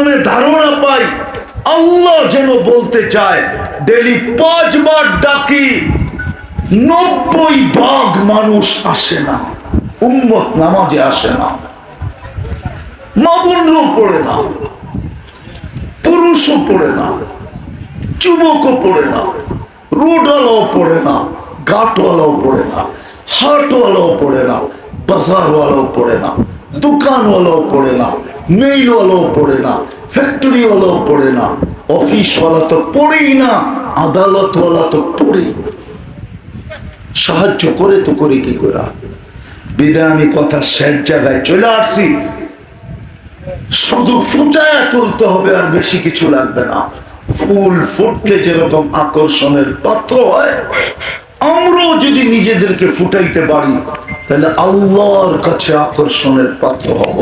কলমে ধারণা পাই, আল্লাহ যেন বলতে চায়, ডেলি পাঁচবার ডাকি, নব্বই ভাগ মানুষ আসে না, উম্মত নামাজে আসে না পড়ে না, পুরুষও পড়ে না, যুবকও পড়ে না, রোডওয়ালাও পড়ে না, ঘাটওয়ালাও পড়ে না, হাটওয়ালাও পড়ে না, বাজারওয়ালাও পড়ে না, দোকানওয়ালাও পড়ে না মেইলওয়ালাও পড়ে না, ফ্যাক্টরিওয়ালাও পড়ে না অফিস অফিসওয়ালা তো পড়েই না আদালত আদালতওয়ালা তো পড়েই সাহায্য করে তো করে কি করে? বিদায় আমি কথা শেষ জায়গায় চলে আসছি। শুধু ফুটায় তুলতে হবে আর বেশি কিছু লাগবে না। ফুল ফুটলে যেরকম আকর্ষণের পাত্র হয় আমরাও যদি নিজেদেরকে ফুটাইতে পারি, তাহলে আল্লাহর কাছে আকর্ষণের পাত্র হব,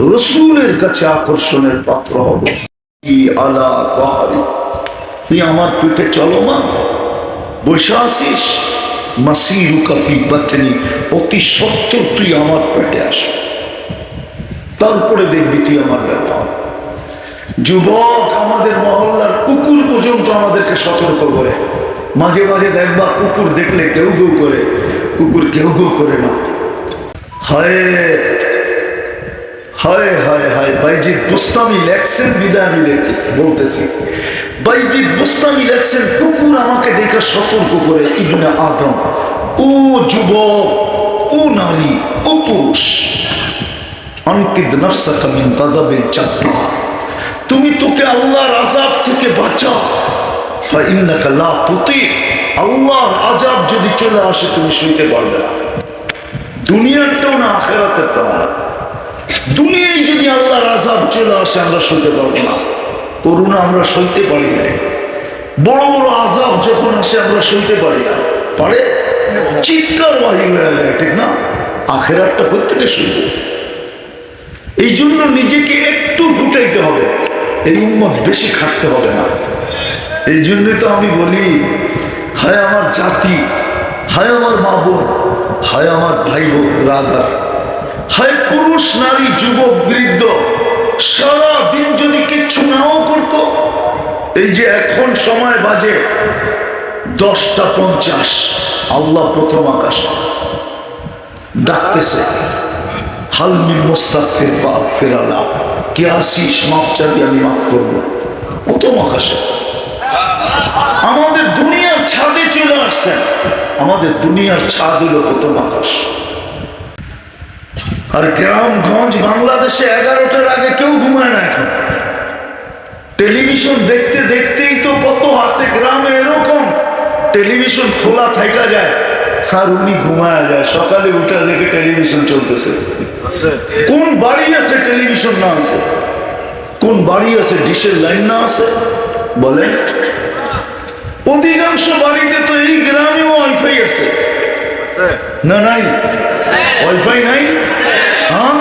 রসুলের কাছে আকর্ষণের পাত্র হব। তুই আমার পিঠে চলো মা বসে আসিস মাসিরু কাফি অতি সত্তর তুই আমার পেটে আস। তারপরে দেখবি তুই আমার ব্যাপার। যুবক আমাদের মহল্লার কুকুর পর্যন্ত আমাদেরকে সতর্ক করে। মাঝে মাঝে দেখবা কুকুর দেখলে কেউ কেউ করে, কুকুর কেউ কেউ করে না। হায় হায় হায় বুস্তামি লেখছেন বিদায় আমি লিখতেছি বলতেছি বুস্তামি লেখছেন, কুকুর আমাকে দেখে সতর্ক করে, ইবনে আদম, ও যুবক, ও নারী, ও পুরুষ, আনকিদ নফসাকা মিন গাদাবিল জাব্বার তুমি তোকে আল্লাহর আযাব থেকে বাঁচাও। আল্লাহর আযাব যদি চলে আসে, তুমি সইতে পারবে না। দুনিয়ারটাও না আখেরাতেরটাও না দুনিয়ায় যদি আল্লাহর আযাব চলে আসে, আমরা সইতে পারব না। করুণা, আমরা সইতে পারি না। বড় বড় আযাব যখন আসে, আমরা সইতে পারি না। পারে? চিৎকার বাহির হয়ে যায়, ঠিক না? আখেরাতটা প্রত্যেকে শুনব এই জন্য নিজেকে একটু ফুটাইতে হবে। এই উম্মত বেশি খাটতে হবে না। এই জন্য তো আমি বলি, হায় আমার জাতি, হায় আমার মা বোন, হায় আমার ভাই বোন, রাধা। হায় পুরুষ, নারী, যুবক, বৃদ্ধ, সারা দিন যদি কিচ্ছু নাও করতো, এই যে এখন সময় বাজে দশটা পঞ্চাশ, আল্লাহ প্রথম আকাশ ডাকতেছে হালমিন মোস্তাকফির ফাকফির আলা কে আসিস? মাপ চাবি আমি মাপ করব। প্রথম আকাশে। আমাদের দুনিয়ার ছাদে চলে আসছেন। আমাদের দুনিয়ার ছাদ হলো প্রথম আকাশ। আর গ্রামগঞ্জ বাংলাদেশে এগারোটার আগে কেউ ঘুমায় না এখন। টেলিভিশন দেখতে দেখতেই তো কত আছে গ্রামে এরকম। টেলিভিশন খোলা থাকা যায় আর উনি ঘুমায় যায়। সকালে উঠে দেখে টেলিভিশন চলতেছে। কোন বাড়ি আছে টেলিভিশন না আছে? কোন বাড়ি আছে ডিশের লাইন না আছে? বলেন। অধিকাংশ বাড়িতে তো এই গ্রামেও ওয়াইফাই আছে। না নাই? ওয়াইফাই নাই? হ্যাঁ?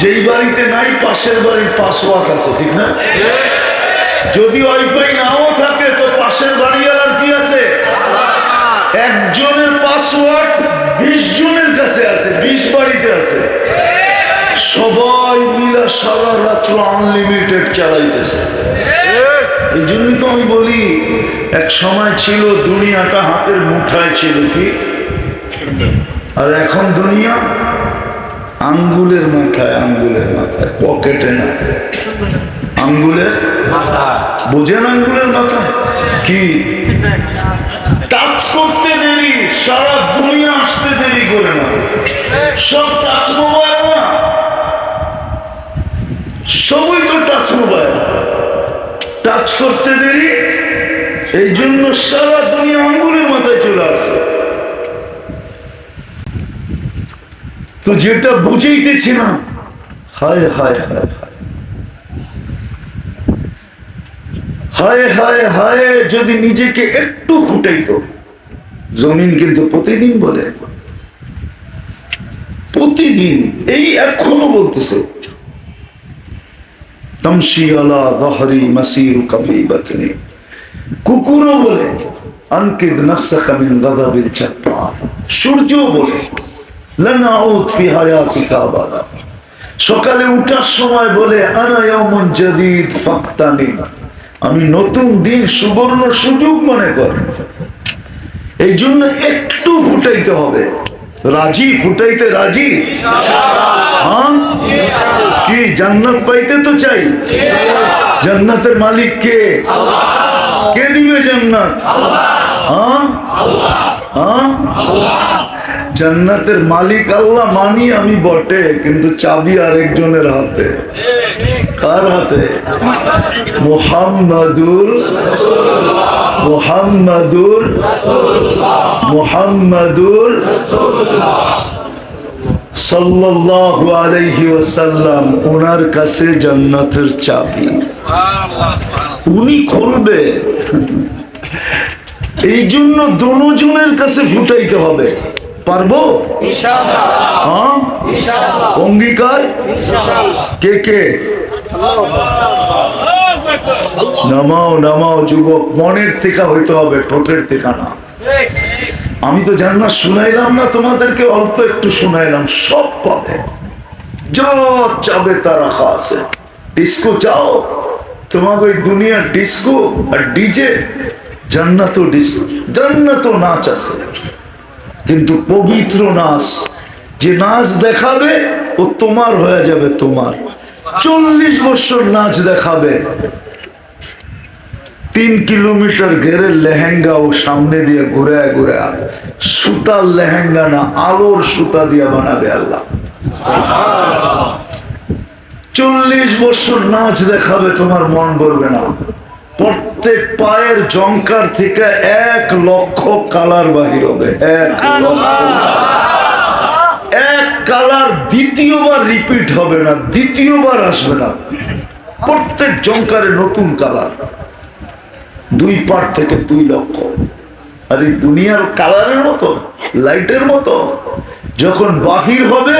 যেই বাড়িতে নাই পাশের বাড়ির পাসওয়ার্ড আছে ঠিক না? যদি ওয়াইফাই নাও থাকে তো পাশের বাড়িওয়ালার কি আছে? একজনের পাসওয়ার্ড বিশ জনের কাছে আছে বিশ বাড়িতে আছে। সবাই মিলে সারা রাত্র আনলিমিটেড চালাইতেছে। এই জন্যই তো আমি বলি, এক সময় ছিল দুনিয়াটা হাতের মুঠায় ছিল কি? আর এখন দুনিয়া আঙ্গুলের মাথায় আঙ্গুলের মাথায়, পকেটে না আঙ্গুলের মাথা বোঝেন আঙ্গুলের মাথা কি? টাচ করতে দেরি, সারা দুনিয়া আসতে দেরি করে না। সব টাচ মোবাইল না? সবই তো টাচ মোবাইল। টাচ করতে দেরি, এই জন্য সারা দুনিয়া আঙ্গুলের মাথায় চলে আসে। তো যেটা বুঝাইতেছি না হায় হায় হায়। হায় হায় হায়, যদি নিজেকে একটু ফুটাইতো, জমিন কিন্তু প্রতিদিন বলে। প্রতিদিন, এই এখনও বলতেছে। আলা কুকুরও বলে, আনকিদ সূর্য বলে সকালে উঠার সময় বলে আনায়মন জাদিদ ফাক্তানি। আমি নতুন দিন সুবর্ণ সুযোগ মনে কর। এই জন্য একটু ফুটাইতে হবে। রাজি ফুটাইতে রাজি হ্যাঁ কি জান্নাত পাইতে তো চাই জান্নাতের মালিক কে কে দিবে জান্নাত হ্যাঁ হ্যাঁ জান্নাতের মালিক আল্লাহ মানি আমি বটে, কিন্তু চাবি আরেকজনের হাতে। কার হাতে? মোহাম্মদুর মোহাম্মদুর মোহাম্মদুর ওনার কাছে জান্নাতের চাবি। উনি খুলবে। এই জন্য দনোজনের কাছে ফুটাইতে হবে। পারব? হ্যাঁ? অঙ্গীকার? কে কে? নামাও নামাও যুবক। মনের থেকে হইতে হবে ঠোঁটের থেকে না। আমি তো জান্নাত শুনাইলাম না তোমাদেরকে অল্প একটু শুনাইলাম সব পাবে যা চাবে তা রাখা আছে ডিস্কো চাও তোমাকে ওই দুনিয়ার ডিস্কো আর ডিজে জান্নাত ডিস্কো। জান্নাত নাচ আছে। কিন্তু পবিত্র নাচ, যে নাচ দেখাবে ও তোমার হয়ে যাবে তোমার। চল্লিশ বছর নাচ দেখাবে। তিন কিলোমিটার ঘেরে লেহেঙ্গা ও সামনে দিয়ে ঘুরে ঘুরে সুতার লেহেঙ্গা না, আলোর সুতা দিয়ে বানাবে আল্লাহ। চল্লিশ বছর নাচ দেখাবে, তোমার মন বলবে না। প্রত্যেক পায়ের জঙ্কার থেকে এক লক্ষ কালার বাহির হবে। এক কালার দ্বিতীয়বার রিপিট হবে না, দ্বিতীয়বার আসবে না। প্রত্যেক জঙ্কারে নতুন কালার। দুই পার থেকে দুই লক্ষ। আর এই দুনিয়ার কালারের মতো লাইটের মতো। যখন বাহির হবে,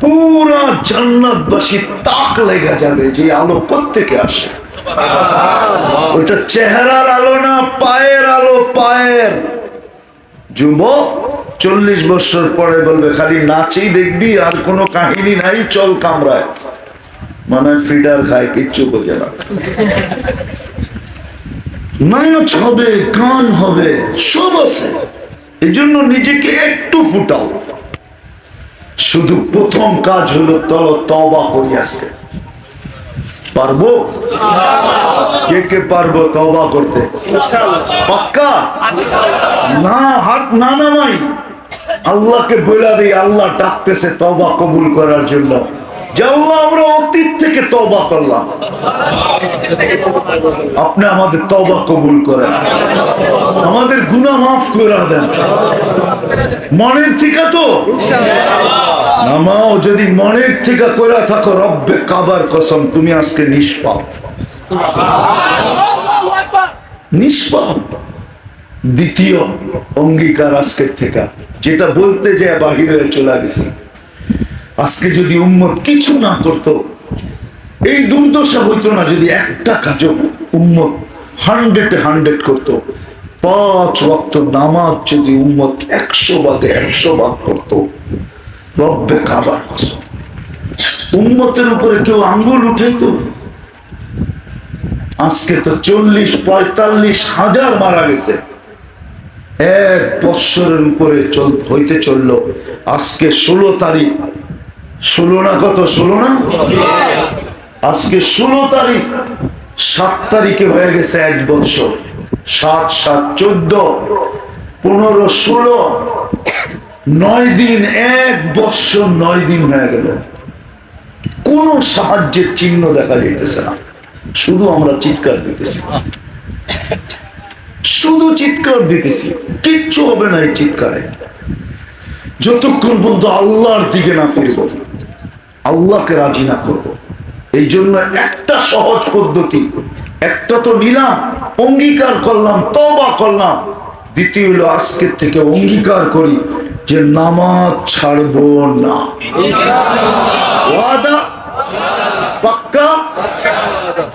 পুরা জান্নাতবাসী তাক লেগে যাবে যে আলো থেকে আসে। ওটা চেহারার আলো না, পায়ের আলো, পায়ের। যুবক, চল্লিশ বছর পরে বলবে, খালি নাচেই দেখবি, আর কোনো কাহিনী নাই, চল কামরায়। মানে ফিডার খায়, কিচ্ছু বোঝে না। নাচ হবে, গান হবে, সব আছে। এই জন্য নিজেকে একটু ফুটাও। শুধু প্রথম কাজ হলো তল তবা করি আজকে। পারব? কে কে পারব? তবা করতে। পাক্কা? না, হাত না নামাই। আল্লাহকে বলে দিই, আল্লাহ ডাকতেছে তবা কবুল করার জন্য। আল্লাহ আমরা অতীত থেকে তবা করলাম। আপনি আমাদের তবা কবুল করেন। আমাদের গুনাহ মাফ করে দেন। মনের থেকে তো? নামাও যদি মনের থেকে করে থাকো রব্বে কাবার কসম তুমি আজকে নিষ্পাপ। নিষ্পাপ। দ্বিতীয় অঙ্গীকার আজকের থেকে যেটা বলতে যে বাহির হয়ে চলে গেছে। আজকে যদি উম্মত কিছু না করত, এই দুর্দশা হইতো না যদি একটা কাজ উম্মত হান্ড্রেড হান্ড্রেড করত। পাঁচ ওয়াক্ত নামাজ যদি উম্মত একশো ভাগে একশো ভাগ করত, রব্বে কাবার উম্মতের উপরে কেউ আঙ্গুল উঠাইতো? আজকে তো চল্লিশ, পঁয়তাল্লিশ হাজার মারা গেছে। এক বৎসরের উপরে হইতে চলল। আজকে ষোলো তারিখ ষোলো না কত? ষোলো না? আজকে ষোলো তারিখ, সাত তারিখে হয়ে গেছে এক বছর সাত সাত, চোদ্দ, পনেরো, ষোলো, নয় দিন, এক বৎসর, নয় দিন হয়ে গেল। কোন সাহায্যের চিহ্ন দেখা যাইতেছে না। শুধু আমরা চিৎকার দিতেছি। শুধু চিৎকার দিতেছি। কিচ্ছু হবে না এই চিৎকারে। যতক্ষণ পর্যন্ত আল্লাহর দিকে না ফিরব। আল্লাহকে রাজি না করব। এই জন্য একটা সহজ পদ্ধতি। একটা তো নিলাম, অঙ্গীকার করলাম তবা করলাম। দ্বিতীয় হলো আজকের থেকে অঙ্গীকার করি যে নামাজ ছাড়বো না। পাক্কা?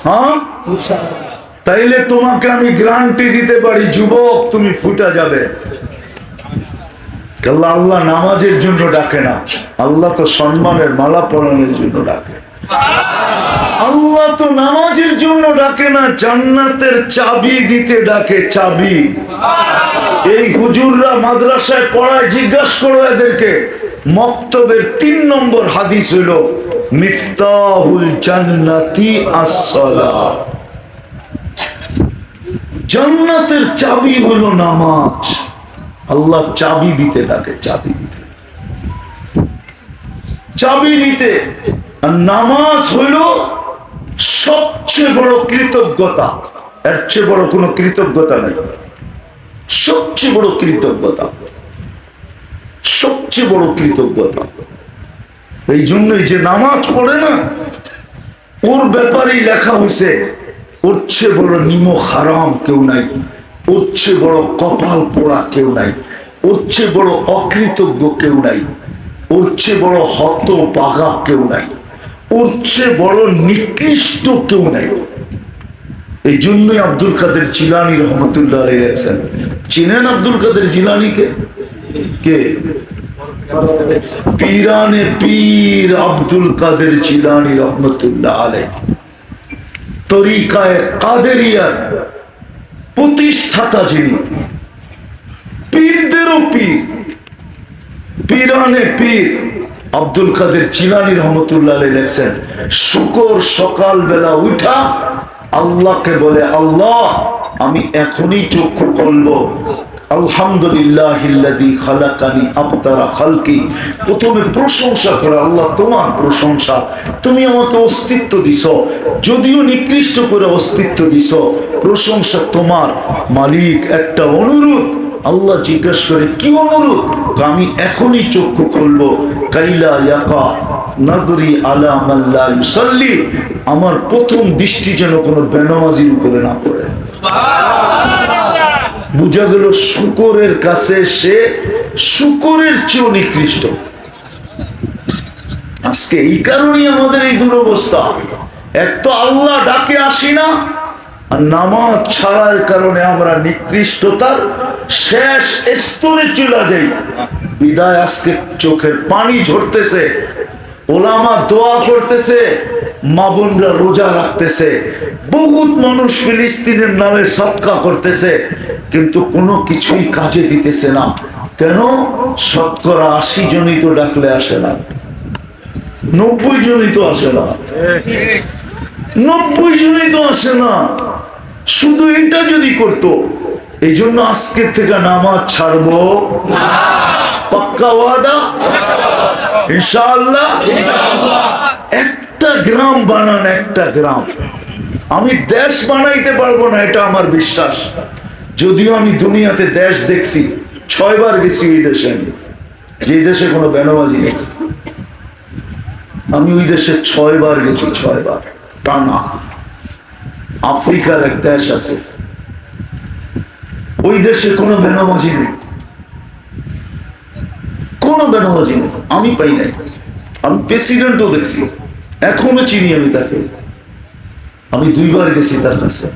হ্যাঁ? তাইলে তোমাকে আমি গ্রান্টি দিতে পারি, যুবক, তুমি ফুটা যাবে। আল্লাহ আল্লাহ নামাজের জন্য ডাকে না। আল্লাহ তো সম্মানের মালা পরানোর জন্য ডাকে। আল্লাহ তো নামাজের জন্য ডাকে না, জান্নাতের চাবি দিতে ডাকে চাবি। এই হুজুররা মাদ্রাসায় পড়ায় জিজ্ঞাসা করো এদেরকে, মক্তবের তিন নম্বর হাদিস হইল মিফতাহুল জান্নাতি জান্নাতের চাবি হলো নামাজ। আল্লাহ চাবি দিতে ডাকে চাবি দিতে। চাবি দিতে। নামাজ হইল সবচেয়ে বড় কৃতজ্ঞতা। এর চেয়ে বড় কোনো কৃতজ্ঞতা নেই। সবচেয়ে বড় কৃতজ্ঞতা। সবচেয়ে বড় কৃতজ্ঞতা। এই জন্যই যে নামাজ পড়ে না, ওর ব্যাপারেই লেখা হয়েছে ওর চেয়ে বড় নিম হারাম কেউ নাই। চেয়ে বড় কপাল পোড়া কেউ নাই। চেয়ে বড় অকৃতজ্ঞ কেউ নাই। চেয়ে বড় হত পাগা কেউ নাই। চেয়ে বড় নিকৃষ্ট কেউ নাই। এই জন্যই আব্দুল কাদের জিলানি রহমতুল্লাহ লেখছেন। চিনেন আব্দুল কাদের জিলানিকে কে? পীরানে পীর আব্দুল কাদের জিলানি রহমতুল্লাহ আলাই তরিকায় কাদেরিয়ার প্রতিষ্ঠাতা যিনি, পীরদেরও পীর, পীরানে পীর। আব্দুল কাদের চিলানি রহমতুল্লাহ লেখছেন, শুকর সকাল বেলা উঠা আল্লাহকে বলে, আল্লাহ, আমি এখনই চক্ষু খুলবো। আলহামদুলিল্লাহ খালাকানি আবতারা খালকি। প্রথমে প্রশংসা করে, আল্লাহ তোমার প্রশংসা। তুমি আমাকে অস্তিত্ব দিছ, যদিও নিকৃষ্ট করে অস্তিত্ব দিছ। প্রশংসা তোমার মালিক একটা অনুরোধ আল্লাহ জিজ্ঞেস করে, কি অনুরোধ আমি এখনই চক্ষু খুলবো। কাইলা আলা আমার প্রথম দৃষ্টি যেন কোনো বেনামাজির উপরে না পড়ে। বুঝা গেল শুকরের কাছে সে শুকরের চেয়েও নিকৃষ্ট। আজকে এই কারণেই আমাদের এই দুরবস্থা। এক তো আল্লাহ ডাকে আসি না, আর নামাজ ছাড়ার কারণে আমরা নিকৃষ্টতার শেষ স্তরে চলে যাই। বিদায় আজকে চোখের পানি ঝরতেছে, ওলামা দোয়া করতেছে মা বোনরা রোজা রাখতেছে, বহুত মানুষ ফিলিস্তিনের নামে সৎকা করতেছে, কিন্তু কোনো কিছুই কাজে দিতেছে না। কেন? শতকরা আশি জনই তো ডাকলে আসে না। নব্বই জনই তো আসে না। নব্বই জনই তো আসে না। শুধু এটা যদি করতো এই জন্য আজকের থেকে নামাজ ছাড়বো। পাক্কা ওয়াদা? ইনশাআল্লাহ। একটা গ্রাম বানান, একটা গ্রাম। আমি দেশ বানাইতে পারব না, এটা আমার বিশ্বাস। যদিও আমি দুনিয়াতে দেশ দেখছি, ছয়বার গেছি এই দেশে আমি। যে দেশে কোনো বেনাবাজি নেই। আমি ওই দেশে ছয়বার গেছি, ছয়বার। টানা। আফ্রিকার এক দেশ আছে। ওই দেশে কোনো বেনামাজি নেই। কোনো বেনামাজি নেই। আমি পাই নাই। আমি প্রেসিডেন্টও দেখছি। এখনও চিনি আমি তাকে। আমি দুইবার গেছি তার কাছে।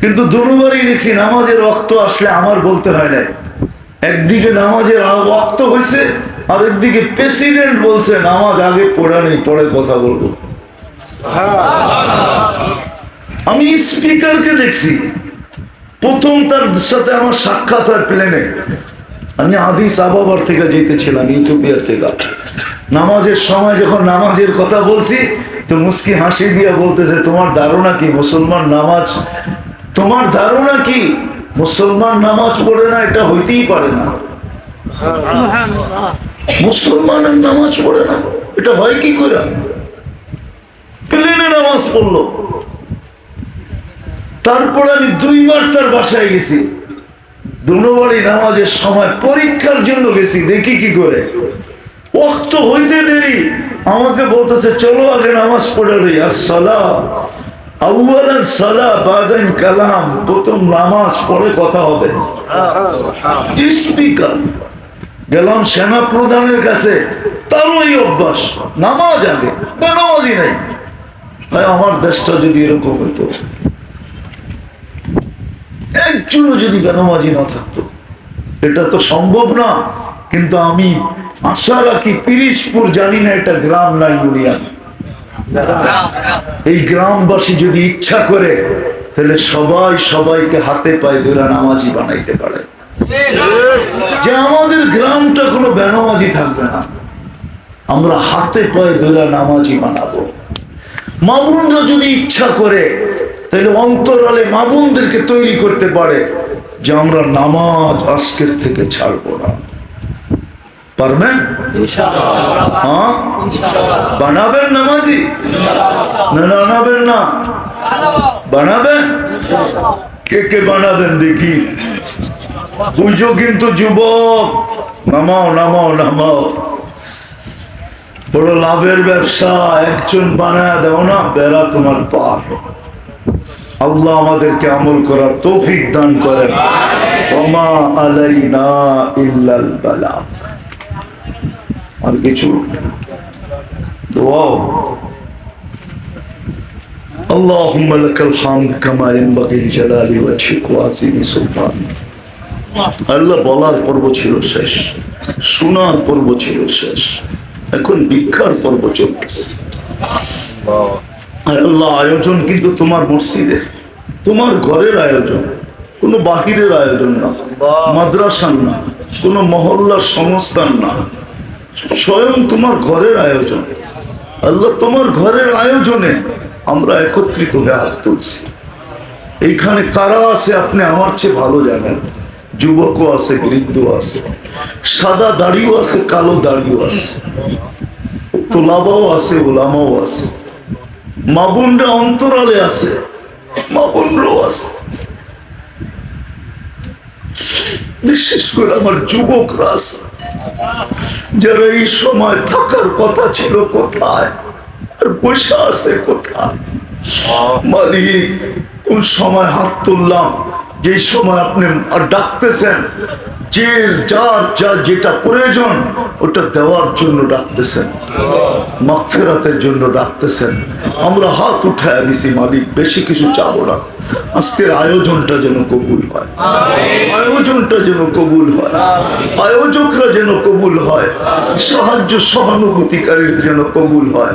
কিন্তু দুবারই দেখছি নামাজের রক্ত আসলে আমার বলতে হয় না একদিকে নামাজের রক্ত হয়েছে আর একদিকে প্রেসিডেন্ট বলছে, নামাজ আগে পড়া নেই, পরে কথা বলব। আমি স্পিকারকে দেখছি। প্রথম তার সাথে আমার সাক্ষাৎ হয় প্লেনে। আমি আদিস আবাবার থেকে যেতেছিলাম ইথিওপিয়ার থেকে। নামাজের সময় যখন নামাজের কথা বলছি, তো মুস্কি হাসি দিয়ে বলতেছে, তোমার ধারণা কি? মুসলমান নামাজ তোমার ধারণা কি? মুসলমান নামাজ পড়ে না, এটা হইতেই পারে না। মুসলমানের নামাজ পড়ে না, এটা হয় কি করে প্লেনে নামাজ পড়ল। তারপরে আমি দুইবার তার বাসায় গেছি। দুবারই নামাজের সময় পরীক্ষার জন্য গেছি, দেখি কি করে? ওক্ত হইতে দেরি। আমাকে বলতেছে চলো আগে নামাজ পড়ে রই আর সালা আউ্বালান সালা বাদান কালাম। প্রথম নামাজ পড়ে কথা হবে। স্পিকার গেলাম সেনা প্রধানের কাছে। তারও এই অভ্যাস। নামাজ আগে নামাজই নাই। ভাই আমার দেশটা যদি এরকম হতো একজনও যদি বেনামাজি না থাকতো এটা তো সম্ভব না। কিন্তু আমি আশা রাখি পিরিজপুর জানি না এটা গ্রাম না ইউনিয়ন এই গ্রামবাসী যদি ইচ্ছা করে, তাহলে সবাই সবাইকে হাতে পায়ে ধরে নামাজি বানাইতে পারে। যে আমাদের গ্রামটা কোনো বেনামাজি থাকবে না। আমরা হাতে পায়ে ধরে নামাজি বানাবো। মামুনরা যদি ইচ্ছা করে, তাহলে অন্তরালে মামুনদেরকে তৈরি করতে পারে, যে আমরা নামাজ আজকের থেকে ছাড়বো না। পারবেন? হ্যাঁ? বানাবেন নামাজি না না বানাবেন না। বানাবেন? কে কে বানাবেন দেখি। বুঝো কিন্তু যুবক। নামাও নামাও নামাও। বড় লাভের ব্যবসা একজন বানায় দাও না বেড়া তোমার পার। আল্লাহ আমাদেরকে আমল করার তৌফিক দান করেন। ওমা আলাইনা ইল্লাল বালা। আর কিছু দোয়াও اللهم لك الحمد كما ينبغي لجلال وجهك وعظيم سلطانك আল্লাহ বলার পর্ব ছিল শেষ শোনার পর্ব ছিল শেষ এখন ভিক্ষার পর্ব চলতেছে আর আল্লাহ আয়োজন কিন্তু তোমার মসজিদের তোমার ঘরের আয়োজন কোনো বাহিরের আয়োজন না মাদ্রাসার না কোনো মহল্লার সংস্থান না স্বয়ং তোমার ঘরের আয়োজন। আল্লাহ তোমার ঘরের আয়োজনে আমরা একত্রিত হয়ে হাত তুলছি এইখানে কারা আছে আপনি আমার চেয়ে ভালো জানেন। যুবকও আছে বৃদ্ধ আছে। সাদা দাড়িও আছে, কালো দাড়িও আছে। তোলাবাও আছে, ওলামাও আছে। মাবুনরা অন্তরালে আছে মাবুনরাও আছে। বিশেষ করে আমার যুবকরা আছে। যারা এই সময় থাকার কথা ছিল কোথায়? আর বসে আছে কোথায়? মালিক, কোন সময় হাত তুললাম? যে সময় আপনি ডাকতেছেন, যে যার যা যেটা প্রয়োজন, ওটা দেওয়ার জন্য ডাকতেছেন। মাগফিরাতের জন্য ডাকতেছেন। আমরা হাত উঠায় দিছি, মালিক, বেশি কিছু চাবো না। আজকের আয়োজনটা যেন কবুল হয়। আয়োজনটা যেন কবুল হয়। আয়োজকরা যেন কবুল হয়। সাহায্য সহানুভূতিকারীর যেন কবুল হয়।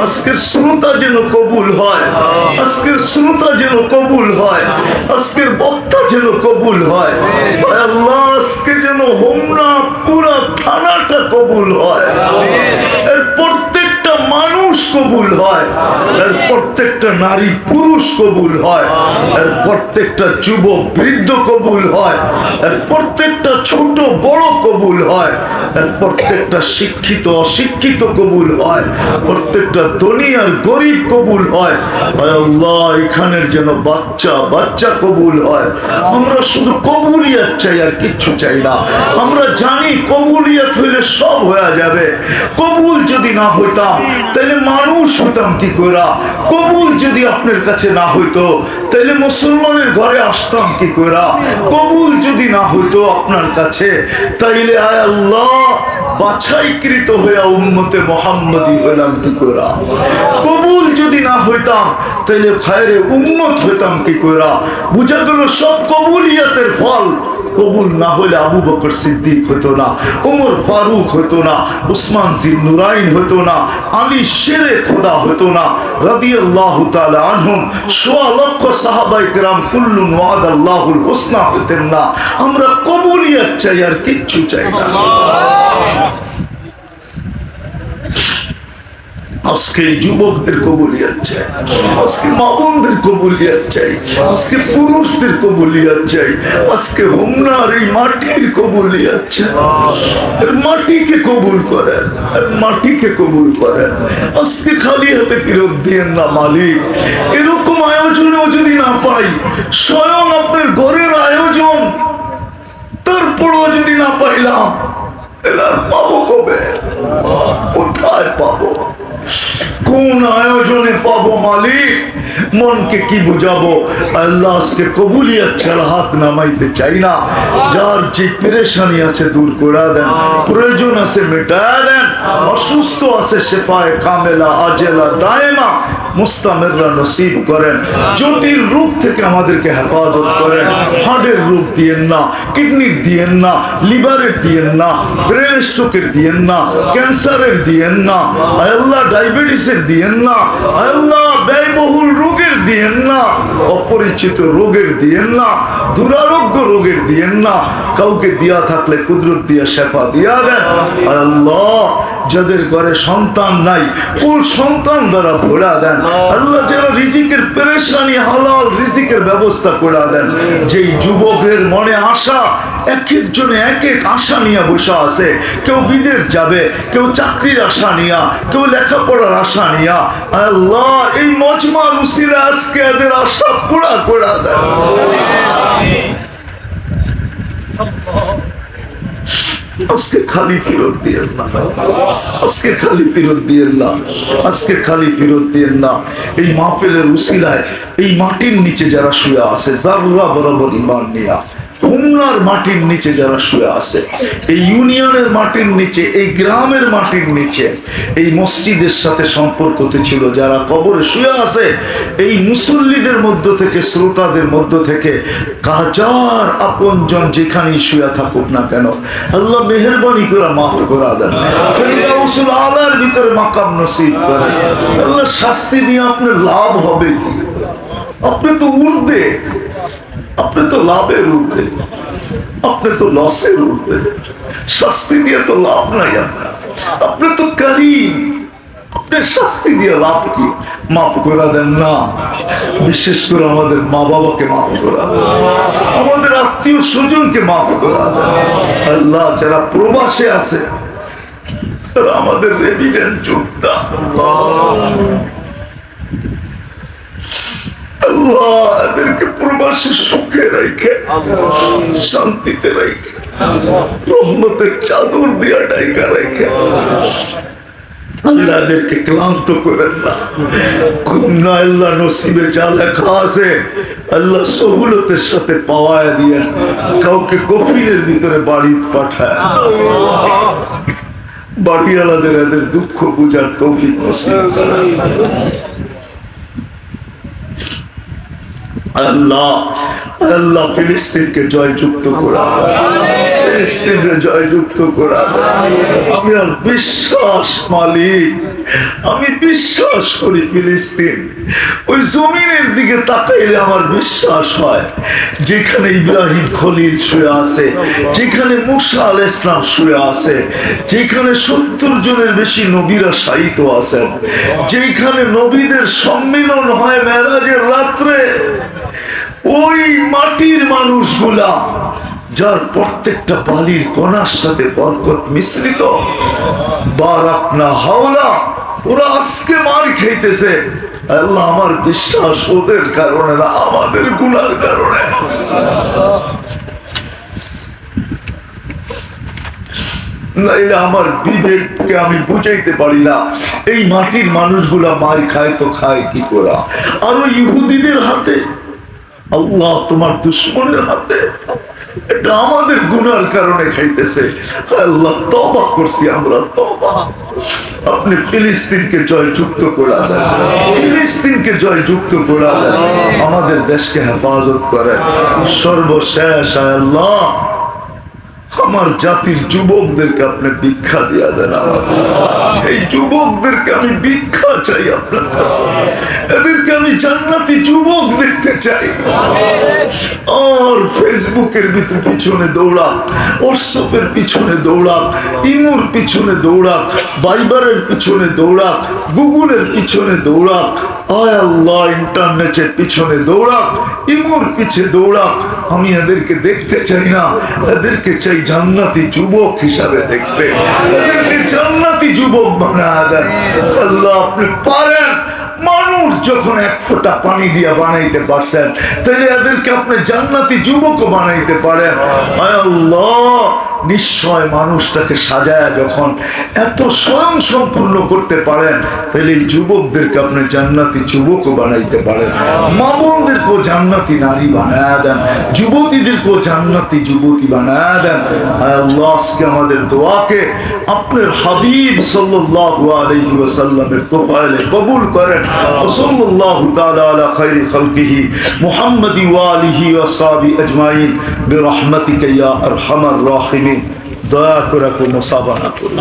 আজকের শ্রোতা যেন কবুল হয়। আজকের শ্রোতা যেন কবুল হয়। আজকের বক্তা যেন কবুল হয়। আল্লাহ, আজকে যেন হোমনা পুরা থানাটা কবুল হয়। এর প্রত্যেকটা মানুষ কবুল হয়, এর প্রত্যেকটা নারী পুরুষ কবুল হয়, এর প্রত্যেকটা যুবক বৃদ্ধ কবুল হয়, এর প্রত্যেকটা ছোট বড় কবুল হয়, এর প্রত্যেকটা শিক্ষিত অশিক্ষিত কবুল হয়, প্রত্যেকটা ধনী আর গরিব কবুল হয়। আল্লাহ, এখানের যেন বাচ্চা বাচ্চা কবুল হয়। আমরা শুধু কবুলিয়াত চাই আর কিচ্ছু চাই না। আমরা জানি কবুলিয়াত হইলে সব হয়ে যাবে। কবুল যদি না হইতাম তাহলে মানুষ হইতাম কি করা কবুল যদি আপনার কাছে না হইতো তাহলে মুসলমানের ঘরে আসতাম কি করা কবুল যদি না হইতো আপনার কাছে, তাইলে আয় আল্লাহ, বাছাইকৃত হইয়া উম্মতে মোহাম্মদী হইলাম কি করা কবুল যদি না হইতাম, তাইলে খায়রে উম্মত হইতাম কি কইরা? বুঝা গেল সব কবুলিয়াতের ফল। কবুল না হলে আবু বকর সিদ্দিক হতো না, উমর ফারুক হতো না, উসমান জিন নুরাইন হতো না, আলী শেরে খোদা হতো না, রাদিয়াল্লাহু তাআলা আনহুম, সোয়া লক্ষ সাহাবাই কেরাম কুল্লু নোয়াদ আল্লাহুল হোসনা হতেন না। আমরা কবুলিয়াত চাই আর কিচ্ছু চাই না। আজকে যুবকদের কবুলিয়াত চাই, আজকে মামুনদের কবুলিয়াত চাই, আজকে পুরুষদের কবুলিয়াত চাই, আজকে হোমনার এই মাটির কবুলিয়াত চাই। এর মাটিকে কবুল করেন, আর মাটিকে কবুল করেন। আজকে খালি হাতে ফেরত দিয়েন না মালিক। এরকম আয়োজনেও যদি না পাই, স্বয়ং আপনার ঘরের আয়োজন, তারপরও যদি না পাইলাম এলা পাবো কবে? কোথায় পাবো? কোন আয়োজনে পাবো মালিক? মনকে কি বুঝাবো? আল্লাহ আজকে কবুলিয়াত ছাড়া হাত নামাইতে চাই না। যার যে পেরেশানি আছে দূর করে দেন, প্রয়োজন আছে মেটায় দেন। অসুস্থ আছে, শেফায় কামেলা, আজেলা, দায়েমা মুস্তামেররা নসিব করেন, জটিল রূপ থেকে আমাদেরকে হেফাজত করেন। হার্টের রূপ দিয়েন না, কিডনির দিয়েন না, লিভারের দিয়েন না, ব্রেন স্ট্রোকের দিয়েন না, ক্যান্সারের দিয়েন না, আল্লাহ ডায়াবেটিসের দিয়েন না, আল্লাহ ব্যয়বহুল রোগের দিয়েন না, অপরিচিত রোগের দিয়েন না, দুরারোগ্য রোগের দিয়েন না, কাউকে দিয়া থাকলে কুদরত দিয়া শেফা দিয়া দেন। আল্লাহ যাদের ঘরে সন্তান নাই ফুল সন্তান দ্বারা ভরা দেন। আল্লাহ। যেন রিজিকের পেরেশানি হালাল রিজিকের ব্যবস্থা করে দেন। যেই যুবকের মনে আশা এক একজনে এক এক আশা নিয়ে বসে আছে। কেউ বিদেশ যাবে কেউ চাকরির আশা নিয়া কেউ লেখাপড়ার আশা নিয়া। আল্লাহ এই মজমা মুসিরা আজকে এদের আশা পুরা করে দেন। আজকে খালি ফেরত দিয়ে না। আজকে খালি ফেরত দিয়ে না। আজকে খালি ফেরত দিয়ে না। এই মাহফিলের উসিলায় এই মাটির নিচে যারা শুয়ে আছে জাররা বরাবর ইমান নিয়া হোমনার মাটির নিচে যারা শুয়ে আছে, এই ইউনিয়নের মাটির নিচে, এই গ্রামের মাটির নিচে, এই মসজিদের সাথে সম্পর্কতে ছিল, যারা কবরে শুয়ে আছে, এই মুসল্লিদের মধ্য থেকে, শ্রোতাদের মধ্য থেকে হাজার আপনজন যেখানেই শুয়ে থাকুক না কেন, আল্লাহ মেহরবানি করে মাফ করা দেন। আলার ভিতরে মাকাম নসিব করেন আল্লাহ শাস্তি দিয়ে আপনার লাভ হবে কি? আপনি তো উর্দে আপনি তো লাভের উঠবে আপনি তো লসের উঠবে শাস্তি দিয়ে তো লাভ নাই আপনি তো কারিম। শাস্তি দিয়ে লাভ কি? মাফ করা দেন না। বিশেষ করে আমাদের মা বাবাকে মাফ করা আমাদের আত্মীয় স্বজনকে মাফ করা আল্লাহ যারা প্রবাসে আছে, তারা আমাদের রেভিডেন্ট যোদ্ধা আল্লাহ এদেরকে প্রবাসী রেখে শান্তিতে রেখে রহমতের চাদর দিয়া ডাইকা রেখে আল্লাহ এদেরকে ক্লান্ত করেন না। আল্লাহ নসিবে যা লেখা আছে, আল্লাহ সহুলতের সাথে পাওয়ায় দিয়ে কাউকে কফিনের ভিতরে বাড়ি পাঠায়। বাড়িওয়ালাদের এদের দুঃখ বুঝার তৌফিক নসিব করেন আল্লাহ আল্লাহ ফিলিস্তিনকে জয়যুক্ত করা। ফিলিস্তিনকে জয়যুক্ত করা। আমি আর বিশ্বাস মালিক। আমি বিশ্বাস করি ফিলিস্তিন। ওই জমিনের দিকে তাকাইলে আমার বিশ্বাস হয় যেখানে ইব্রাহিম খলিল শুয়ে আছে যেখানে মুসা আল ইসলাম শুয়ে আছে যেখানে সত্তর জনের বেশি নবীরা শায়িত আছেন যেখানে নবীদের সম্মিলন হয় মেরাজের রাত্রে। ওই মাটির মানুষগুলা, যার প্রত্যেকটা বালির কণার সাথে বরকত মিশ্রিত বারাক না হাওলা, ওরা আজকে মার খাইতেছে। আল্লাহ আমার বিশ্বাস, ওদের কারণে না, আমাদের গুনার কারণে। আমার বিবেককে আমি বুঝাইতে পারি না, এই মাটির মানুষগুলা মার খায় তো খায় কি করা? আরও ইহুদিদের হাতে আল্লাহ তোমার দুশ্মনের হাতে এটা আমাদের গুনার কারণে খাইতেছে। আল্লাহ তবা করছি আমরা তবা আপনি ফিলিস্তিনকে জয়যুক্ত করা দেন। ফিলিস্তিনকে জয়যুক্ত করা দেন। আমাদের দেশকে হেফাজত করেন। সর্বশেষ আল্লাহ। আমার জাতির যুবকদেরকে আপনি ভিক্ষা দিয়া দেন এই যুবকদেরকে আমি ভিক্ষা চাই আপনার কাছে। এদেরকে আমি জান্নাতি যুবক দেখতে চাই। আর ফেসবুকের ভিতর পিছনে দৌড়াক, হোয়াটসঅ্যাপের পিছনে দৌড়াক, ইমুর পিছনে দৌড়াক বাইবারের পিছনে দৌড়াক, গুগলের পিছনে দৌড়াক আল্লাহ, ইন্টারনেটের পিছনে ইমুর পিছে আমি এদেরকে দেখতে চাই না, এদেরকে চাই জান্নাতি যুবক হিসাবে এদেরকে জান্নাতি যুবক বানা দেন। আল্লাহ, আপনি পারেন। মানুষ যখন এক ফোঁটা পানি দিয়ে বানাইতে পারছেন, তাহলে এদেরকে আপনি জান্নাতি যুবক বানাইতে পারেন। আয় আল্লাহ নিশ্চয় মানুষটাকে সাজায় যখন এত স্বয়ং সম্পূর্ণ করতে পারেন, তাহলে এই যুবকদেরকে আপনি জান্নাতি যুবকও বানাইতে পারেন। মামনদেরকেও জান্নাতি নারী বানায় দেন। যুবতীদেরকেও জান্নাতি যুবতী বানায় দেন। আয় আল্লাহ আজকে আমাদের দোয়াকে আপনার হাবিব সাল্লাল্লাহু আলাইহি ওয়াসাল্লামের তোফাইলে কবুল করেন। সাল্লাল্লাহু তাআলা আলা খাইরি খালকিহি মুহাম্মাদি ওয়া আলিহি ওয়া সাহবি আজমাইন। বিরহমাতিকা ইয়া আরহামার রাহিমিন। দয়া করে কোনো সাবানা করুন